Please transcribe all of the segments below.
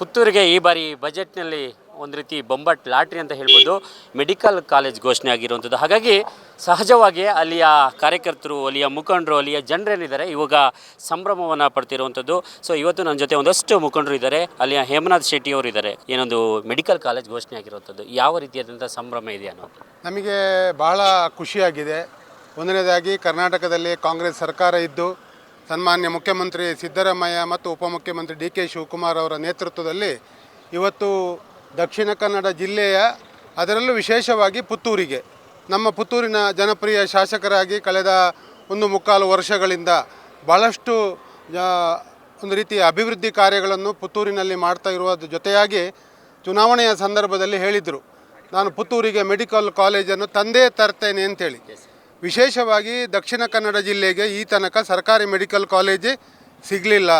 ಪುತ್ತೂರಿಗೆ ಈ ಬಾರಿ ಬಜೆಟ್ನಲ್ಲಿ ಒಂದು ರೀತಿ ಬೊಂಬಟ್ ಲಾಟ್ರಿ ಅಂತ ಹೇಳ್ಬೋದು. ಮೆಡಿಕಲ್ ಕಾಲೇಜ್ ಘೋಷಣೆ ಆಗಿರುವಂಥದ್ದು ಹಾಗಾಗಿ ಸಹಜವಾಗಿ ಅಲ್ಲಿಯ ಕಾರ್ಯಕರ್ತರು, ಅಲ್ಲಿಯ ಮುಖಂಡರು, ಅಲ್ಲಿಯ ಜನರೇನಿದ್ದಾರೆ, ಇವಾಗ ಸಂಭ್ರಮವನ್ನು ಪಡ್ತಿರುವಂಥದ್ದು ಸೊ ಇವತ್ತು ನನ್ನ ಜೊತೆ ಒಂದಷ್ಟು ಮುಖಂಡರು ಇದ್ದಾರೆ. ಅಲ್ಲಿಯ ಹೇಮನಾಥ್ ಶೆಟ್ಟಿ ಅವರು ಇದ್ದಾರೆ. ಏನೊಂದು ಮೆಡಿಕಲ್ ಕಾಲೇಜ್ ಘೋಷಣೆ ಆಗಿರುವಂಥದ್ದು ಯಾವ ರೀತಿಯಾದಂಥ ಸಂಭ್ರಮ ಇದೆ ಅನ್ನೋದು? ನಮಗೆ ಬಹಳ ಖುಷಿಯಾಗಿದೆ. ಒಂದನೇದಾಗಿ ಕರ್ನಾಟಕದಲ್ಲಿ ಕಾಂಗ್ರೆಸ್ ಸರ್ಕಾರ ಇದ್ದು ಸನ್ಮಾನ್ಯ ಮುಖ್ಯಮಂತ್ರಿ ಸಿದ್ದರಾಮಯ್ಯ ಮತ್ತು ಉಪಮುಖ್ಯಮಂತ್ರಿ ಡಿ ಕೆ ಶಿವಕುಮಾರ್ ಅವರ ನೇತೃತ್ವದಲ್ಲಿ ಇವತ್ತು ದಕ್ಷಿಣ ಕನ್ನಡ ಜಿಲ್ಲೆಯ ಅದರಲ್ಲೂ ವಿಶೇಷವಾಗಿ ಪುತ್ತೂರಿಗೆ, ನಮ್ಮ ಪುತ್ತೂರಿನ ಜನಪ್ರಿಯ ಶಾಸಕರಾಗಿ ಕಳೆದ ಒಂದು ಮುಕ್ಕಾಲು ವರ್ಷಗಳಿಂದ ಭಾಳಷ್ಟು ಒಂದು ರೀತಿಯ ಅಭಿವೃದ್ಧಿ ಕಾರ್ಯಗಳನ್ನು ಪುತ್ತೂರಿನಲ್ಲಿ ಮಾಡ್ತಾ ಇರುವ ಜೊತೆಯಾಗಿ ಚುನಾವಣೆಯ ಸಂದರ್ಭದಲ್ಲಿ ಹೇಳಿದರು. ನಾನು ಪುತ್ತೂರಿಗೆ ಮೆಡಿಕಲ್ ಕಾಲೇಜನ್ನು ತಂದೇ ತರ್ತೇನೆ ಅಂತೇಳಿ. ವಿಶೇಷವಾಗಿ ದಕ್ಷಿಣ ಕನ್ನಡ ಜಿಲ್ಲೆಗೆ ಈ ತನಕ ಸರ್ಕಾರಿ ಮೆಡಿಕಲ್ ಕಾಲೇಜ್ ಸಿಗಲಿಲ್ಲ.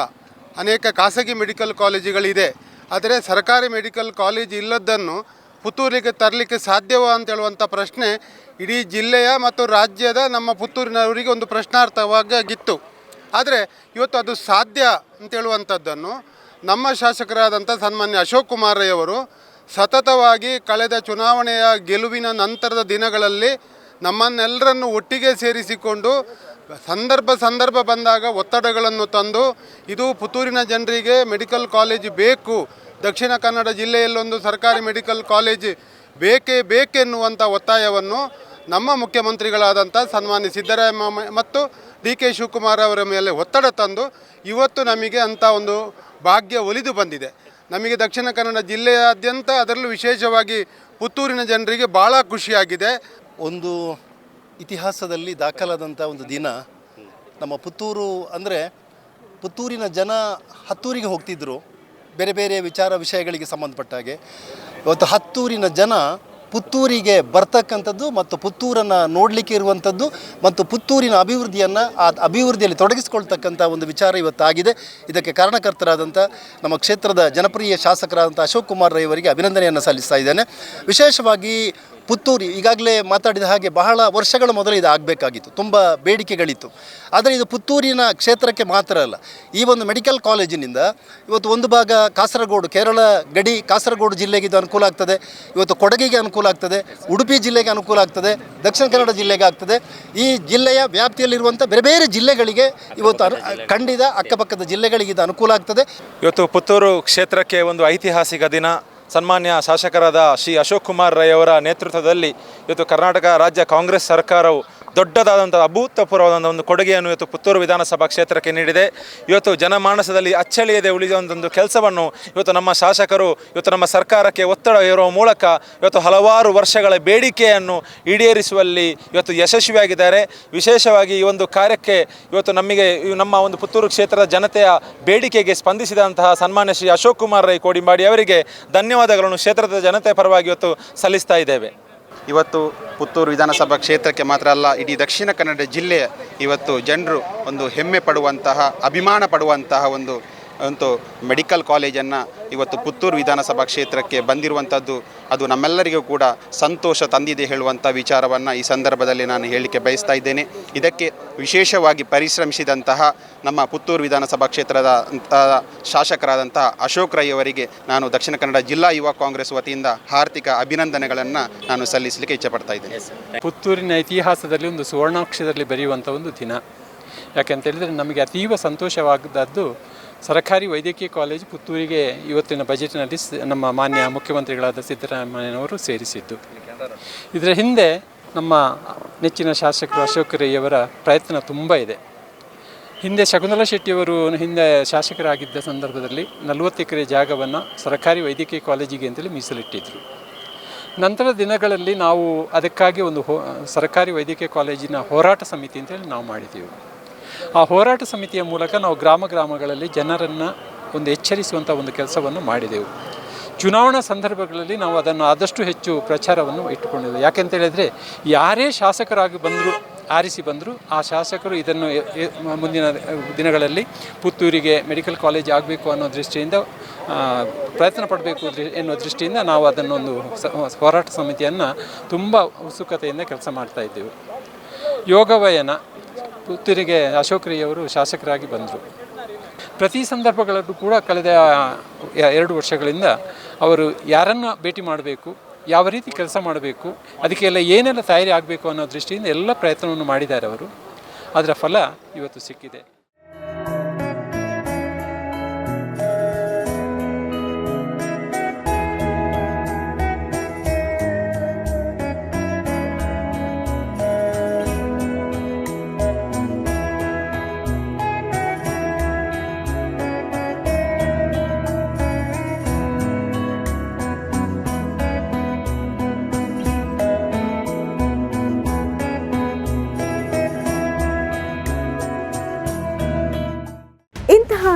ಅನೇಕ ಖಾಸಗಿ ಮೆಡಿಕಲ್ ಕಾಲೇಜುಗಳಿದೆ. ಆದರೆ ಸರ್ಕಾರಿ ಮೆಡಿಕಲ್ ಕಾಲೇಜ್ ಇಲ್ಲದನ್ನು ಪುತ್ತೂರಿಗೆ ತರಲಿಕ್ಕೆ ಸಾಧ್ಯವೋ ಅಂತ ಹೇಳುವಂಥ ಪ್ರಶ್ನೆ ಇಡೀ ಜಿಲ್ಲೆಯ ಮತ್ತು ರಾಜ್ಯದ ನಮ್ಮ ಪುತ್ತೂರಿನವರಿಗೆ ಒಂದು ಪ್ರಶ್ನಾರ್ಥವಾಗಿತ್ತು. ಆದರೆ ಇವತ್ತು ಅದು ಸಾಧ್ಯ ಅಂತ ಹೇಳುವಂಥದ್ದನ್ನು ನಮ್ಮ ಶಾಸಕರಾದಂಥ ಸನ್ಮಾನ್ಯ ಅಶೋಕ್ ಕುಮಾರಯ್ಯವರು ಸತತವಾಗಿ ಕಳೆದ ಚುನಾವಣೆಯ ಗೆಲುವಿನ ನಂತರದ ದಿನಗಳಲ್ಲಿ ನಮ್ಮನ್ನೆಲ್ಲರನ್ನು ಒಟ್ಟಿಗೆ ಸೇರಿಸಿಕೊಂಡು ಸಂದರ್ಭ ಸಂದರ್ಭ ಬಂದಾಗ ಒತ್ತಡಗಳನ್ನು ತಂದು ಇದು ಪುತ್ತೂರಿನ ಜನರಿಗೆ ಮೆಡಿಕಲ್ ಕಾಲೇಜ್ ಬೇಕು, ದಕ್ಷಿಣ ಕನ್ನಡ ಜಿಲ್ಲೆಯಲ್ಲೊಂದು ಸರ್ಕಾರಿ ಮೆಡಿಕಲ್ ಕಾಲೇಜ್ ಬೇಕೇ ಬೇಕೆನ್ನುವಂಥ ಒತ್ತಾಯವನ್ನು ನಮ್ಮ ಮುಖ್ಯಮಂತ್ರಿಗಳಾದಂಥ ಸನ್ಮಾನ್ಯ ಸಿದ್ದರಾಮಯ್ಯ ಮತ್ತು ಡಿ ಕೆ ಶಿವಕುಮಾರ್ ಅವರ ಮೇಲೆ ಒತ್ತಡ ತಂದು ಇವತ್ತು ನಮಗೆ ಅಂಥ ಒಂದು ಭಾಗ್ಯ ಒಲಿದು ಬಂದಿದೆ. ನಮಗೆ ದಕ್ಷಿಣ ಕನ್ನಡ ಜಿಲ್ಲೆಯಾದ್ಯಂತ ಅದರಲ್ಲೂ ವಿಶೇಷವಾಗಿ ಪುತ್ತೂರಿನ ಜನರಿಗೆ ಭಾಳ ಖುಷಿಯಾಗಿದೆ. ಒಂದು ಇತಿಹಾಸದಲ್ಲಿ ದಾಖಲಾದಂಥ ಒಂದು ದಿನ. ನಮ್ಮ ಪುತ್ತೂರು ಅಂದರೆ ಪುತ್ತೂರಿನ ಜನ ಹತ್ತೂರಿಗೆ ಹೋಗ್ತಿದ್ದರು ಬೇರೆ ಬೇರೆ ವಿಚಾರ ವಿಷಯಗಳಿಗೆ ಸಂಬಂಧಪಟ್ಟ ಹಾಗೆ. ಇವತ್ತು ಹತ್ತೂರಿನ ಜನ ಪುತ್ತೂರಿಗೆ ಬರ್ತಕ್ಕಂಥದ್ದು ಮತ್ತು ಪುತ್ತೂರನ್ನು ನೋಡಲಿಕ್ಕೆ ಇರುವಂಥದ್ದು ಮತ್ತು ಪುತ್ತೂರಿನ ಅಭಿವೃದ್ಧಿಯನ್ನು ಆ ಅಭಿವೃದ್ಧಿಯಲ್ಲಿ ತೊಡಗಿಸಿಕೊಳ್ತಕ್ಕಂಥ ಒಂದು ವಿಚಾರ ಇವತ್ತಾಗಿದೆ. ಇದಕ್ಕೆ ಕಾರಣಕರ್ತರಾದಂಥ ನಮ್ಮ ಕ್ಷೇತ್ರದ ಜನಪ್ರಿಯ ಶಾಸಕರಾದಂಥ ಅಶೋಕ್ ಕುಮಾರ್ ರೈವರಿಗೆ ಅಭಿನಂದನೆಯನ್ನು ಸಲ್ಲಿಸ್ತಾ ಇದ್ದೇನೆ. ವಿಶೇಷವಾಗಿ ಪುತ್ತೂರು ಈಗಾಗಲೇ ಮಾತಾಡಿದ ಹಾಗೆ ಬಹಳ ವರ್ಷಗಳ ಮೊದಲು ಇದು ಆಗಬೇಕಾಗಿತ್ತು. ತುಂಬ ಬೇಡಿಕೆಗಳಿತ್ತು. ಆದರೆ ಇದು ಪುತ್ತೂರಿನ ಕ್ಷೇತ್ರಕ್ಕೆ ಮಾತ್ರ ಅಲ್ಲ. ಈ ಒಂದು ಮೆಡಿಕಲ್ ಕಾಲೇಜಿನಿಂದ ಇವತ್ತು ಒಂದು ಭಾಗ ಕಾಸರಗೋಡು, ಕೇರಳ ಗಡಿ ಕಾಸರಗೋಡು ಜಿಲ್ಲೆಗೆ ಇದು ಅನುಕೂಲ ಆಗ್ತದೆ. ಇವತ್ತು ಕೊಡಗಿಗೆ ಅನುಕೂಲ ಆಗ್ತದೆ. ಉಡುಪಿ ಜಿಲ್ಲೆಗೆ ಅನುಕೂಲ ಆಗ್ತದೆ. ದಕ್ಷಿಣ ಕನ್ನಡ ಜಿಲ್ಲೆಗೆ ಆಗ್ತದೆ. ಈ ಜಿಲ್ಲೆಯ ವ್ಯಾಪ್ತಿಯಲ್ಲಿರುವಂಥ ಬೇರೆ ಬೇರೆ ಜಿಲ್ಲೆಗಳಿಗೆ ಇವತ್ತು ಖಂಡಿತ ಅಕ್ಕಪಕ್ಕದ ಜಿಲ್ಲೆಗಳಿಗೆ ಇದು ಅನುಕೂಲ ಆಗ್ತದೆ. ಇವತ್ತು ಪುತ್ತೂರು ಕ್ಷೇತ್ರಕ್ಕೆ ಒಂದು ಐತಿಹಾಸಿಕ ದಿನ. ಸನ್ಮಾನ್ಯ ಶಾಸಕರಾದ ಶ್ರೀ ಅಶೋಕ್ ಕುಮಾರ್ ರೈ ಅವರ ನೇತೃತ್ವದಲ್ಲಿ ಇವತ್ತು ಕರ್ನಾಟಕ ರಾಜ್ಯ ಕಾಂಗ್ರೆಸ್ ಸರ್ಕಾರವು ದೊಡ್ಡದಾದಂಥ ಅಭೂತಪೂರ್ವವಾದ ಒಂದು ಕೊಡುಗೆಯನ್ನು ಇವತ್ತು ಪುತ್ತೂರು ವಿಧಾನಸಭಾ ಕ್ಷೇತ್ರಕ್ಕೆ ನೀಡಿದೆ. ಇವತ್ತು ಜನಮಾನಸದಲ್ಲಿ ಅಚ್ಚಳಿಯದೆ ಉಳಿದ ಒಂದು ಕೆಲಸವನ್ನು ಇವತ್ತು ನಮ್ಮ ಶಾಸಕರು, ಇವತ್ತು ನಮ್ಮ ಸರ್ಕಾರಕ್ಕೆ ಒತ್ತಡ ಇರುವ ಮೂಲಕ ಇವತ್ತು ಹಲವಾರು ವರ್ಷಗಳ ಬೇಡಿಕೆಯನ್ನು ಈಡೇರಿಸುವಲ್ಲಿ ಇವತ್ತು ಯಶಸ್ವಿಯಾಗಿದ್ದಾರೆ. ವಿಶೇಷವಾಗಿ ಈ ಒಂದು ಕಾರ್ಯಕ್ಕೆ ಇವತ್ತು ನಮಗೆ ನಮ್ಮ ಒಂದು ಪುತ್ತೂರು ಕ್ಷೇತ್ರದ ಜನತೆಯ ಬೇಡಿಕೆಗೆ ಸ್ಪಂದಿಸಿದಂತಹ ಸನ್ಮಾನ್ಯ ಶ್ರೀ ಅಶೋಕ್ ಕುಮಾರ್ ರೈ ಕೋಡಿಂಬಾಡಿ ಅವರಿಗೆ ಧನ್ಯವಾದಗಳನ್ನು ಕ್ಷೇತ್ರದ ಜನತೆ ಪರವಾಗಿ ಇವತ್ತು ಸಲ್ಲಿಸ್ತಾ ಇದ್ದೇವೆ. ಇವತ್ತು ಪುತ್ತೂರು ವಿಧಾನಸಭಾ ಕ್ಷೇತ್ರಕ್ಕೆ ಮಾತ್ರ ಅಲ್ಲ, ಇಡೀ ದಕ್ಷಿಣ ಕನ್ನಡ ಜಿಲ್ಲೆಯ ಇವತ್ತು ಜನರು ಒಂದು ಹೆಮ್ಮೆ ಪಡುವಂತಹ, ಅಭಿಮಾನ ಪಡುವಂತಹ ಒಂದು ಒಂದು ಮೆಡಿಕಲ್ ಕಾಲೇಜನ್ನು ಇವತ್ತು ಪುತ್ತೂರು ವಿಧಾನಸಭಾ ಕ್ಷೇತ್ರಕ್ಕೆ ಬಂದಿರುವಂಥದ್ದು, ಅದು ನಮ್ಮೆಲ್ಲರಿಗೂ ಕೂಡ ಸಂತೋಷ ತಂದಿದೆ ಹೇಳುವಂಥ ವಿಚಾರವನ್ನು ಈ ಸಂದರ್ಭದಲ್ಲಿ ನಾನು ಹೇಳಲಿಕ್ಕೆ ಬಯಸ್ತಾ ಇದ್ದೇನೆ. ಇದಕ್ಕೆ ವಿಶೇಷವಾಗಿ ಪರಿಶ್ರಮಿಸಿದಂತಹ ನಮ್ಮ ಪುತ್ತೂರು ವಿಧಾನಸಭಾ ಕ್ಷೇತ್ರದ ಶಾಸಕರಾದಂತಹ ಅಶೋಕ್ ರೈ ಅವರಿಗೆ ನಾನು ದಕ್ಷಿಣ ಕನ್ನಡ ಜಿಲ್ಲಾ ಯುವ ಕಾಂಗ್ರೆಸ್ ವತಿಯಿಂದ ಹಾರ್ದಿಕ ಅಭಿನಂದನೆಗಳನ್ನು ನಾನು ಸಲ್ಲಿಸಲಿಕ್ಕೆ ಇಚ್ಛಪಡ್ತಾ ಇದ್ದೇನೆ. ಪುತ್ತೂರಿನ ಇತಿಹಾಸದಲ್ಲಿ ಒಂದು ಸುವರ್ಣಾಕ್ಷರದಲ್ಲಿ ಬರೆಯುವಂಥ ಒಂದು ದಿನ. ಯಾಕೆಂತ ಹೇಳಿದರೆ ನಮಗೆ ಅತೀವ ಸಂತೋಷವಾದದ್ದು ಸರಕಾರಿ ವೈದ್ಯಕೀಯ ಕಾಲೇಜು ಪುತ್ತೂರಿಗೆ ಇವತ್ತಿನ ಬಜೆಟ್ನಲ್ಲಿ ನಮ್ಮ ಮಾನ್ಯ ಮುಖ್ಯಮಂತ್ರಿಗಳಾದ ಸಿದ್ದರಾಮಯ್ಯನವರು ಸೇರಿಸಿದ್ದು. ಇದರ ಹಿಂದೆ ನಮ್ಮ ನೆಚ್ಚಿನ ಶಾಸಕರು ಅಶೋಕ್ ರೈಯವರ ಪ್ರಯತ್ನ ತುಂಬ ಇದೆ. ಹಿಂದೆ ಶಕುಂತಲಾ ಶೆಟ್ಟಿಯವರು ಹಿಂದೆ ಶಾಸಕರಾಗಿದ್ದ ಸಂದರ್ಭದಲ್ಲಿ ನಲವತ್ತು ಎಕರೆ ಜಾಗವನ್ನು ಸರ್ಕಾರಿ ವೈದ್ಯಕೀಯ ಕಾಲೇಜಿಗೆ ಅಂತೇಳಿ ಮೀಸಲಿಟ್ಟಿದ್ದರು ನಂತರ ದಿನಗಳಲ್ಲಿ ನಾವು ಅದಕ್ಕಾಗಿ ಒಂದು ಹೋ ಸರ್ಕಾರಿ ವೈದ್ಯಕೀಯ ಕಾಲೇಜಿನ ಹೋರಾಟ ಸಮಿತಿ ಅಂತೇಳಿ ನಾವು ಮಾಡಿದ್ದೀವಿ ಆ ಹೋರಾಟ ಸಮಿತಿಯ ಮೂಲಕ ನಾವು ಗ್ರಾಮ ಗ್ರಾಮಗಳಲ್ಲಿ ಜನರನ್ನು ಒಂದು ಎಚ್ಚರಿಸುವಂಥ ಒಂದು ಕೆಲಸವನ್ನು ಮಾಡಿದೆವು. ಚುನಾವಣಾ ಸಂದರ್ಭಗಳಲ್ಲಿ ನಾವು ಅದನ್ನು ಆದಷ್ಟು ಹೆಚ್ಚು ಪ್ರಚಾರವನ್ನು ಇಟ್ಟುಕೊಂಡಿದ್ದೇವೆ. ಯಾಕೆಂತ ಹೇಳಿದರೆ, ಯಾರೇ ಶಾಸಕರಾಗಿ ಬಂದರೂ, ಆರಿಸಿ ಬಂದರೂ, ಆ ಶಾಸಕರು ಇದನ್ನು ಮುಂದಿನ ದಿನಗಳಲ್ಲಿ ಪುತ್ತೂರಿಗೆ ಮೆಡಿಕಲ್ ಕಾಲೇಜ್ ಆಗಬೇಕು ಅನ್ನೋ ದೃಷ್ಟಿಯಿಂದ ಪ್ರಯತ್ನ ಪಡಬೇಕು ಎನ್ನುವ ದೃಷ್ಟಿಯಿಂದ ನಾವು ಅದನ್ನೊಂದು ಹೋರಾಟ ಸಮಿತಿಯನ್ನು ತುಂಬ ಉತ್ಸುಕತೆಯಿಂದ ಕೆಲಸ ಮಾಡ್ತಾ ಇದ್ದೇವೆ. ಯೋಗವಯನ ಪುತ್ತೂರಿಗೆ ಅಶೋಕ್ ರೈ ಶಾಸಕರಾಗಿ ಬಂದರು. ಪ್ರತಿ ಸಂದರ್ಭಗಳಲ್ಲೂ ಕೂಡ ಕಳೆದ ಎರಡು ವರ್ಷಗಳಿಂದ ಅವರು ಯಾರನ್ನು ಭೇಟಿ ಮಾಡಬೇಕು, ಯಾವ ರೀತಿ ಕೆಲಸ ಮಾಡಬೇಕು, ಅದಕ್ಕೆಲ್ಲ ಏನೆಲ್ಲ ತಯಾರಿ ಆಗಬೇಕು ಅನ್ನೋ ದೃಷ್ಟಿಯಿಂದ ಎಲ್ಲ ಪ್ರಯತ್ನವನ್ನು ಮಾಡಿದ್ದಾರೆ ಅವರು. ಅದರ ಫಲ ಇವತ್ತು ಸಿಕ್ಕಿದೆ.